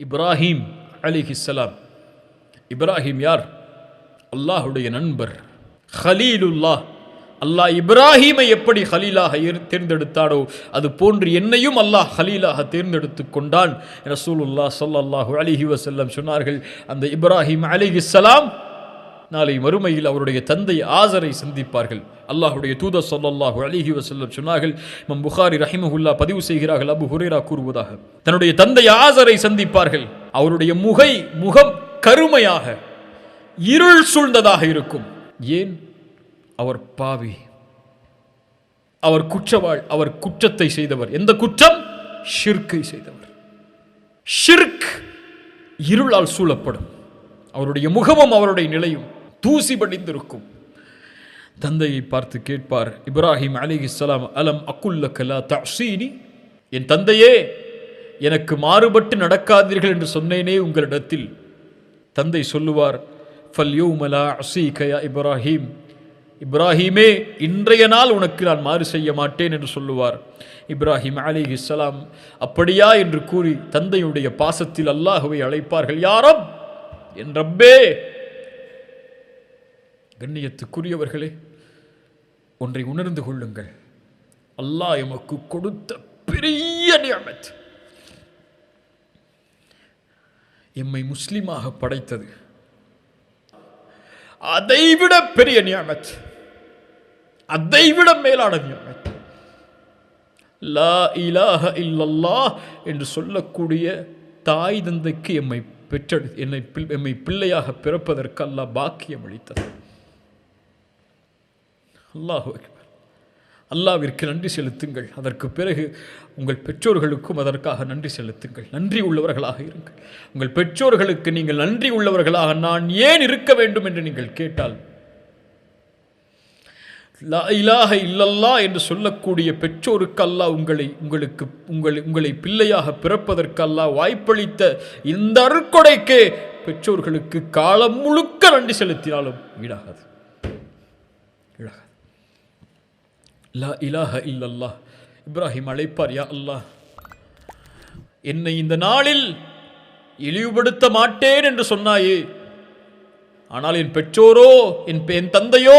இப்ராஹிம் அலிஹிஸ்ஸலாம் இப்ராஹிம் யார்? அல்லாஹுடைய நண்பர். ஹலீலுல்லாஹ். அல்லாஹ் இப்ராஹீமை எப்படி ஹலீலாக தேர்ந்தெடுத்தாடோ அது போன்று என்னையும் அல்லாஹ் ஹலீலாக தேர்ந்தெடுத்து கொண்டான். ரசூலுல்லாஹ் ஸல்லல்லாஹு அலிஹி வசல்லம் சொன்னார்கள் அந்த இப்ராஹிம் அலிஹிஸ்லாம் நாளை மறுமையில் அவருடைய தந்தை ஆசரை சந்திப்பார்கள். அல்லாஹுடைய தூத சொல்லாஹு அலிஹி வசல்லம் சொன்னார்கள் இமம் புகாரி ரஹிமஹுல்லா பதிவு செய்கிறார்கள் அபு ஹுரேரா கூறுவதாக. தன்னுடைய தந்தை ஆசரை சந்திப்பார்கள். அவருடைய முகை முகம் கருமையாக இருள் சூழ்ந்ததாக இருக்கும். ஏன்? அவர் பாவி. அவர் குற்றவாள் அவர் குற்றத்தை செய்தவர். எந்த குற்றம்? ஷிர்க்கை செய்தவர். ஷிர்க் இருளால் சூழப்படும். அவருடைய முகமும் அவருடைய நிலையும் தூசி படிந்திருக்கும். தந்தையை பார்த்து கேட்பார் இப்ராஹிம் அலிஹிஸ்ஸலாம் அலம் அக்குல்ல கலா தஅஸீனி? என் தந்தையே எனக்கு மாறுபட்டு நடக்காதீர்கள் என்று சொன்னேனே உங்களிடத்தில். தந்தை சொல்லுவார் ஃபல் யௌமலா இப்ராஹிம். இப்ராஹிமே இன்றைய நாள் உனக்கு நான் மாறு செய்ய மாட்டேன் என்று சொல்லுவார். இப்ராஹிம் அலிஹிஸ்ஸலாம் அப்படியா? என்று கூறி தந்தையுடைய பாசத்தில் அல்லாஹுவை அழைப்பார்கள். யாரம் என் ரப்பே கண்ணியத்துக்குரியவர்களே ஒன்றை உணர்ந்து கொள்ளுங்கள். அல்லாஹ் எமக்கு கொடுத்த பெரிய நியமத். எம்மை முஸ்லீமாக படைத்தது. அதைவிட பெரிய நியமத். அதைவிட மேலான நியமத். லா இலாஹ இல்லல்லா என்று சொல்லக்கூடிய தாய் தந்தைக்கு எம்மை பெற்றெடு என்னை எம்மை பிள்ளையாக பிறப்பதற்கு அல்லாஹ் பாக்கியம் அளித்தது. அல்லாஹு அக்பர். அல்லாவிற்கு நன்றி செலுத்துங்கள். அதற்கு பிறகு உங்கள் பெற்றோர்களுக்கும் அதற்காக நன்றி செலுத்துங்கள். நன்றி உள்ளவர்களாக இருங்கள். உங்கள் பெற்றோர்களுக்கு நீங்கள் நன்றி உள்ளவர்களாக நான் ஏன் இருக்க வேண்டும் என்று நீங்கள் கேட்டால் லா இலாஹ இல்லல்லா என்று சொல்லக்கூடிய பெற்றோருக்கு அல்லாஹ் உங்களை உங்களுக்கு உங்களை உங்களை பிள்ளையாக பிறப்பதற்கு அல்லா வாய்ப்பளித்த இந்த அருக்கொடைக்கே பெற்றோர்களுக்கு காலம் முழுக்க நன்றி செலுத்தினாலும் ஈடாகாது. ஈடாகாது. லா இலாஹ இல்லல்லா இப்ராஹிம் அழைப்பார் யா அல்லாஹ். என்னை இந்த நாளில் இழிவுபடுத்த மாட்டேன் என்று சொன்னாயே. ஆனால் என் பெற்றோரோ என் என் தந்தையோ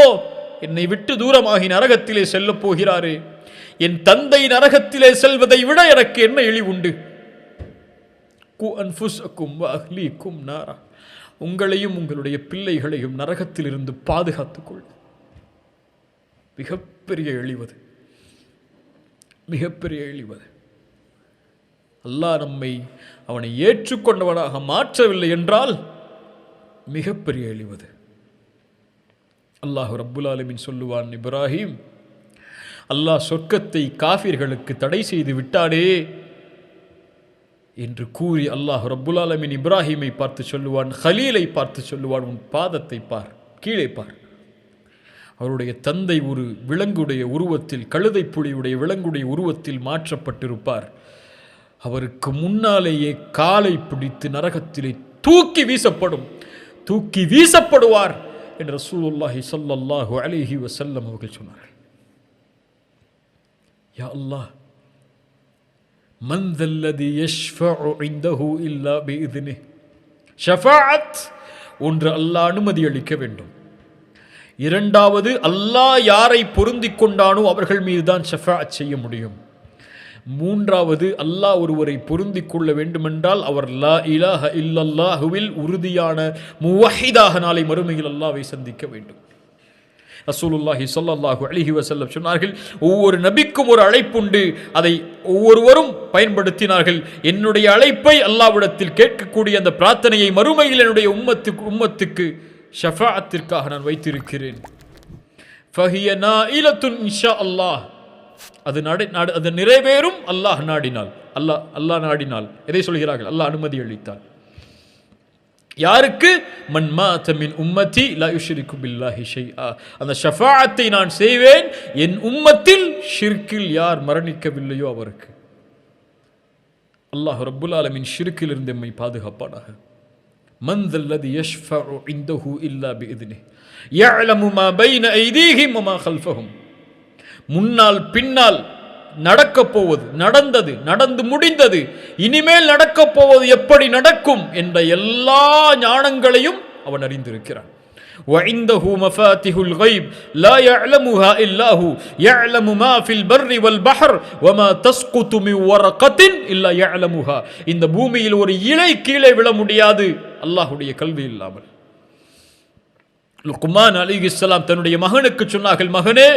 என்னை விட்டு தூரமாகி நரகத்திலே செல்லப் போகிறாரே. என் தந்தை நரகத்திலே செல்வதை விட எனக்கு என்ன இழிவுண்டு? கு அன்ஃபுஸக்கும் அஹ்லீக்கும் நாரா. உங்களையும் உங்களுடைய பிள்ளைகளையும் நரகத்திலிருந்து பாதுகாத்துக் மிகப்பெரிய இழிவது. மிகப்பெரிய இழிவது. அல்லாஹ் நம்மை அவனை ஏற்றுக்கொண்டவனாக மாற்றவில்லை என்றால் மிகப்பெரிய இழிவது. அல்லாஹு ரப்புல் ஆலமீன் சொல்லுவான் இப்ராஹிம் அல்லாஹ் சொர்க்கத்தை காஃபிர்களுக்கு தடை செய்து விட்டானே? என்று கூறி அல்லாஹ் ரப்புல் இப்ராஹிமை பார்த்து சொல்லுவான் ஹலீலை பார்த்து சொல்லுவான் உன் பாதத்தை பார் கீழே பார். அவருடைய தந்தை ஒரு விலங்குடைய உருவத்தில் கழுதை புலியுடைய விலங்குடைய உருவத்தில் மாற்றப்பட்டிருப்பார். அவருக்கு முன்னாலேயே காலை பிடித்து நரகத்திலே தூக்கி வீசப்படும். தூக்கி வீசப்படுவார் என்று ரசூலுல்லாஹி சல்லாஹு அலேஹி வசல்லம் அவர்கள் சொன்னார்கள். யா அல்லாஹ் மந்தல்லதி யஷ்ஃபஉ இந்தஹு இல்லா பிஇذنه ஷஃபாஅத் ஒன்று அல்லாஹ் அனுமதி அளிக்க வேண்டும். இரண்டாவது அல்லாஹ் யாரை பொருந்தி கொண்டானோ அவர்கள் மீதுதான் ஷஃபா செய்ய முடியும். மூன்றாவது அல்லாஹ் ஒருவரை பொருந்தி கொள்ள வேண்டுமென்றால் அவர் லா இலாஹ இல்லல்லாஹுவில் உறுதியான முவஹிதாக நாளை மறுமையில் அல்லாவை சந்திக்க வேண்டும். ரசூலுல்லாஹி ஸல்லல்லாஹு அலைஹி வசல்லம் சொன்னார்கள் ஒவ்வொரு நபிக்கும் ஒரு அழைப்புண்டு. அதை ஒவ்வொருவரும் பயன்படுத்தினார்கள். என்னுடைய அழைப்பை அல்லாவிடத்தில் கேட்கக்கூடிய அந்த பிரார்த்தனையை மறுமையில் என்னுடைய உம்மத்துக்கு உம்மத்துக்கு ஷஃபாத்திற்காக நான் வைத்திருக்கிறேன். ஃபஹிய நாயிலத்துன் இன்ஷா அல்லாஹ் அது நட அது நிறைவேறும் அல்லாஹ் நாடினால். அல்லாஹ் அல்லாஹ் நாடினால். எதை சொல்கிறார்கள்? அல்லாஹ் அனுமதி அளித்தார். யாருக்கு? மன்மா உம்மத்தி லா யுஷிரிக்கு பில்லாஹி ஷைஆ. அந்த ஷஃபாத்தை நான் செய்வேன். என் உம்மத்தில் ஷிர்கில் யார் மரணிக்கவில்லையோ அவருக்கு. அல்லாஹ் ரப்புல் ஆலமின் ஷிர்கில் இருந்து எம்மை பாதுகாப்பானாக. من ذا الذي يشفع عنده إلا بإذنه يعلم ما بين أيديهم وما خلفهم முன்னால் பின்னால் நடக்கப் போவது நடந்தது நடந்து முடிந்தது இனிமேல் நடக்கப் போவது எப்படி நடக்கும் என்ற எல்லா ஞானங்களையும் அவன் அறிந்திருக்கிறான் وعنده مفاتح الغيب لا يعلمها إلا هو يعلم ما في البر والبحر وما تسقط من ورقة إلا يعلمها இந்த பூமியில் ஒரு இலை கீழே விழ முடியாது அல்லாஹுடைய கல்வி இல்லாமல். லுக்மான் அலிகிஸ்லாம் தன்னுடைய மகனுக்கு சொன்னார்கள் மகனே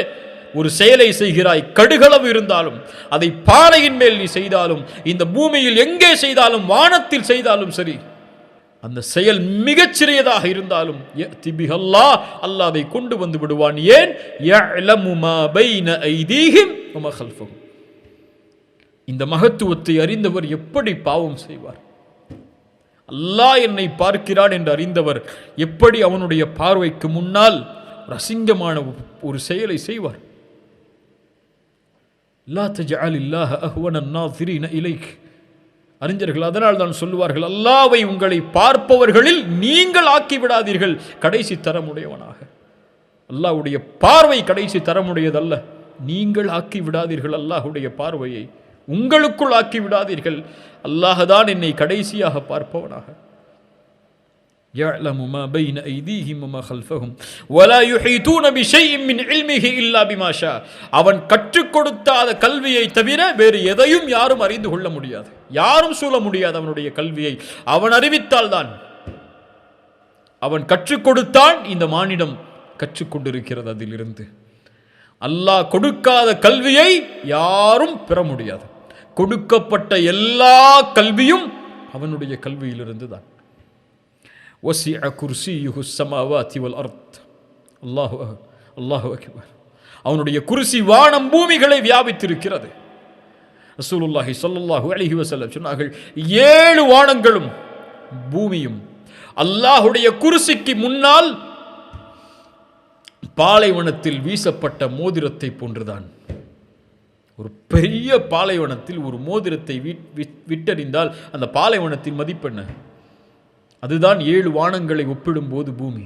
ஒரு செயலை செய்கிறாய் கடுகளவு இருந்தாலும் அதை பாறையின் மேல் நீ செய்தாலும் இந்த பூமியில் எங்கே செய்தாலும் வானத்தில் செய்தாலும் சரி அந்த செயல் மிகச்சிறியதாக இருந்தாலும் யஅதி பிஹல்லாஹ் அல்லாஹ் கொண்டு வந்து விடுவான். ஏன்? இந்த மகத்துவத்தை அறிந்தவர் எப்படி பாவம் செய்வார்? அல்லாஹ் என்னை பார்க்கிறான் என்று அறிந்தவர் எப்படி அவனுடைய பார்வைக்கு முன்னால் ரசிங்கமான ஒரு செயலை செய்வார்? லா தஜால் இல்லாஹ அஹ்வனா திரீன இலைக். அறிஞர்கள் அதனால் தான் சொல்லுவார்கள் அல்லாவை உங்களை பார்ப்பவர்களில் நீங்கள் ஆக்கி விடாதீர்கள் கடைசி தரமுடையவனாக. அல்லாவுடைய பார்வை கடைசி தரமுடையதல்ல நீங்கள் ஆக்கி விடாதீர்கள் அல்லாஹுடைய பார்வையை. உங்களுக்குள் ஆக்கி விடாதீர்கள் அல்லாஹ் தான் என்னை கடைசியாக பார்ப்பவனாக يعلم ما بين أيديهم وما خلفهم ولا يحيطون بشيء من علمه إلا بما شاء அவன் கற்றுக் கொடுத்தாத கல்வியை தவிர வேறு எதையும் யாரும் அறிந்து கொள்ள முடியாது யாரும் சூழ முடியாது அவனுடைய கல்வியை அவன் அறிவித்தால் தான் அவன் கற்றுக் கொடுத்தான் இந்த மானிடம் கற்றுக்கொண்டிருக்கிறது அதிலிருந்து அல்லாஹ் கொடுக்காத கல்வியை யாரும் பெற முடியாது கொடுக்கப்பட்ட எல்லா கல்வியும் அவனுடைய கல்வியிலிருந்து தான் ஒசி அகுர்சி யுகுசமாவா திவல் அர்த். அல்லாஹு அல்லாஹு அவனுடைய குருசி வானம் பூமிகளை வியாபித்திருக்கிறது. ரசூலுல்லாஹி சொல்லல்லாஹு அலிஹி வசல்லம் சொன்னார்கள் ஏழு வானங்களும் பூமியும் அல்லாஹுடைய குருசிக்கு முன்னால் பாலைவனத்தில் வீசப்பட்ட மோதிரத்தை போன்றுதான். ஒரு பெரிய பாலைவனத்தில் ஒரு மோதிரத்தை விட்டறிந்தால் அந்த பாலைவனத்தின் மதிப்பெண்ண அதுதான் ஏழு வானங்களை ஒப்பிடும்போது பூமி.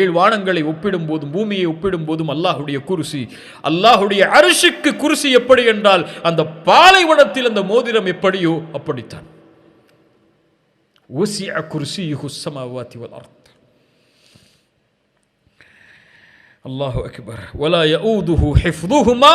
ஏழு வானங்களை ஒப்பிடும் போதும் பூமியை ஒப்பிடும் போதும் அல்லாஹுடைய குருசி. அல்லாஹுடைய அரிசிக்கு குருசி எப்படி என்றால் அந்த பாலைவனத்தில் அந்த மோதிரம் எப்படியோ அப்படித்தான். ஒசிய குருசி ஹுசமாவாத்தி வளர்த்த அல்லாஹு அக்பர். ஒலா யூதுஹு ஹிஃப்துஹுமா